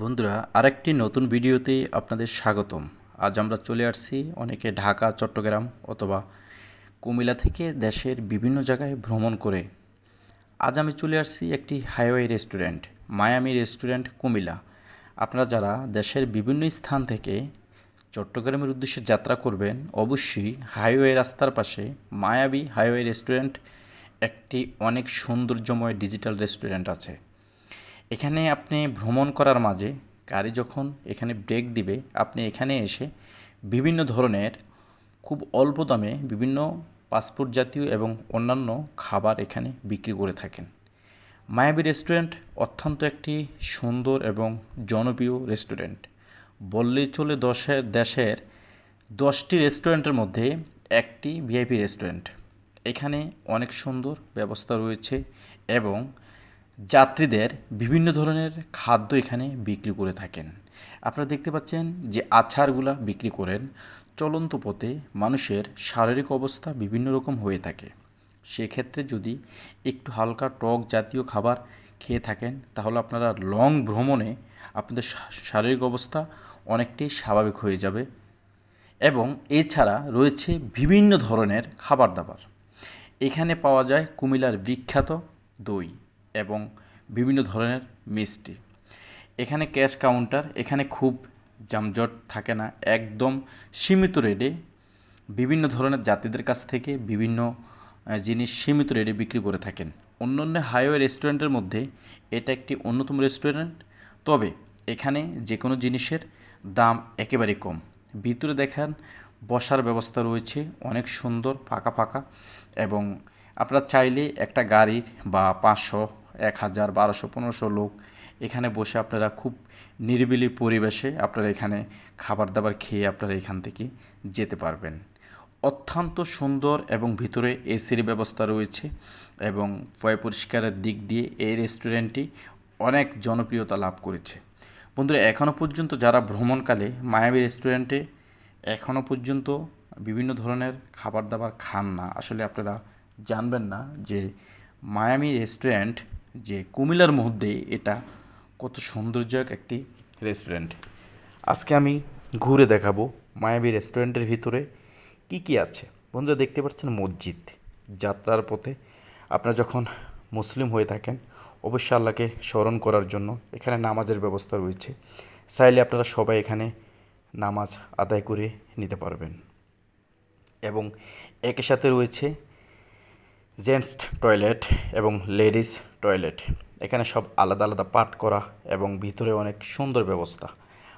বন্ধুরা, আরেকটি নতুন ভিডিওতে আপনাদের স্বাগতম। আজ আমরা চলে আসছি অনেকে ঢাকা, চট্টগ্রাম অথবা কুমিল্লা থেকে দেশের বিভিন্ন জায়গায় ভ্রমণ করে। আজ আমি চলে আসছি একটি highway restaurant, Miami restaurant, Comilla. আপনারা যারা দেশের বিভিন্ন স্থান থেকে চট্টগ্রামের উদ্দেশ্যে যাত্রা করবেন, অবশ্যই হাইওয়ে রাস্তার পাশে মায়াবী হাইওয়ে রেস্টুরেন্ট, একটি অনেক সৌন্দর্যময় ডিজিটাল রেস্টুরেন্ট আছে। এখানে আপনি ভ্রমণ করার মাঝে গাড়ি যখন এখানে ব্রেক দিবে, আপনি এখানে এসে বিভিন্ন ধরনের খুব অল্প দামে বিভিন্ন পাসপোর্ট জাতীয় এবং অন্যান্য খাবার এখানে বিক্রি করে থাকেন। মায়াবী রেস্টুরেন্ট অত্যন্ত একটি সুন্দর এবং জনপ্রিয় রেস্টুরেন্ট বললেই চলে দশের দেশের দশটি রেস্টুরেন্টের মধ্যে একটি ভিআইপি রেস্টুরেন্ট এখানে অনেক সুন্দর ব্যবস্থা রয়েছে এবং যাত্রীদের বিভিন্ন ধরনের খাদ্য এখানে বিক্রি করে থাকেন। আপনারা দেখতে পাচ্ছেন যে আচারগুলা বিক্রি করেন, চলন্ত পথে মানুষের শারীরিক অবস্থা বিভিন্ন রকম হয়ে থাকে। সেক্ষেত্রে যদি একটু হালকা টক জাতীয় খাবার খেয়ে থাকেন, তাহলে আপনারা লং ভ্রমণে আপনাদের শারীরিক অবস্থা অনেকটাই স্বাভাবিক হয়ে যাবে এবং এছাড়া রয়েছে বিভিন্ন ধরনের খাবার দাবার। এখানে পাওয়া যায় কুমিল্লার বিখ্যাত দই। এবং বিভিন্ন ধরনের মিষ্টি। এখানে ক্যাশ কাউন্টার, এখানে খুব জামজট থাকে না, একদম সীমিত রেটে বিভিন্ন ধরনের জাতিদের কাছ থেকে বিভিন্ন জিনিস সীমিত রেটে বিক্রি করে থাকেন। অন্যান্য হাইওয়ে রেস্টুরেন্টের মধ্যে এটা একটি অন্যতম রেস্টুরেন্ট, তবে এখানে যে কোনো জিনিসের দাম একেবারে কম। ভিতরে দেখেন বসার ব্যবস্থা রয়েছে, অনেক সুন্দর, ফাঁকা ফাঁকা এবং আপনারা চাইলে একটা গাড়ির বা পাঁচশো এক হাজার, বারোশো, পনেরোশো লোক এখানে বসে আপনারা খুব নিরিবিলি পরিবেশে আপনারা এখানে খাবার দাবার খেয়ে আপনারা এখান থেকে যেতে পারবেন। অত্যন্ত সুন্দর এবং ভিতরে এসির ব্যবস্থা রয়েছে এবং পয় পরিষ্কারের দিক দিয়ে এই রেস্টুরেন্টটি অনেক জনপ্রিয়তা লাভ করেছে। বন্ধুরা এখনও পর্যন্ত যারা ভ্রমণকালে মায়াবী রেস্টুরেন্টে এখনও পর্যন্ত বিভিন্ন ধরনের খাবার দাবার খান না, আসলে আপনারা জানবেন না যে মায়ামি রেস্টুরেন্ট যে কুমিল্লার মধ্যে এটা কত সৌন্দর্যক একটি রেস্টুরেন্ট আজকে আমি ঘুরে দেখাবো মায়াবী রেস্টুরেন্টের ভিতরে কি কি আছে। বন্ধুরা, দেখতে পাচ্ছেন মসজিদ। যাত্রার পথে আপনারা যখন মুসলিম হয়ে থাকেন, অবশ্যই আল্লাহকে স্মরণ করার জন্য এখানে নামাজের ব্যবস্থা রয়েছে। চাইলে আপনারা সবাই এখানে নামাজ আদায় করে নিতে পারবেন। এবং একই সাথে রয়েছে জেন্টস টয়লেট এবং লেডিস টয়লেট। এখানে সব আলাদা আলাদা পার্ট করা এবং ভিতরে অনেক সুন্দর ব্যবস্থা।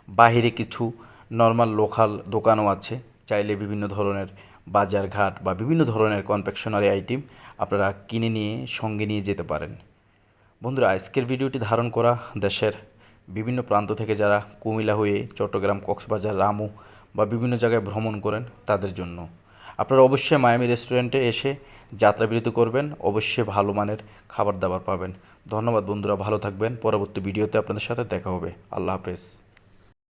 বাহিরে কিছু নর্মাল লোকাল দোকানও আছে। চাইলে বিভিন্ন ধরনের বাজার ঘাট বা বিভিন্ন ধরনের কনফেকশনারি আইটেম আপনারা কিনে নিয়ে, সঙ্গে নিয়ে যেতে পারেন। বন্ধুরা, আজকের ভিডিওটি ধারণ করা দেশের বিভিন্ন প্রান্ত থেকে যারা কুমিল্লা হয়ে চট্টগ্রাম, কক্সবাজার, রামু বা বিভিন্ন জায়গায় ভ্রমণ করেন, তাদের জন্য। আপনারা অবশ্যই মায়ামি রেস্টুরেন্টে এসে যাত্রাবিরতি করবেন, অবশ্যই ভালো মানের খাবার দাবার পাবেন। ধন্যবাদ বন্ধুরা, ভালো থাকবেন। পরবর্তী ভিডিওতে আপনাদের সাথে দেখা হবে। আল্লাহ হাফেজ।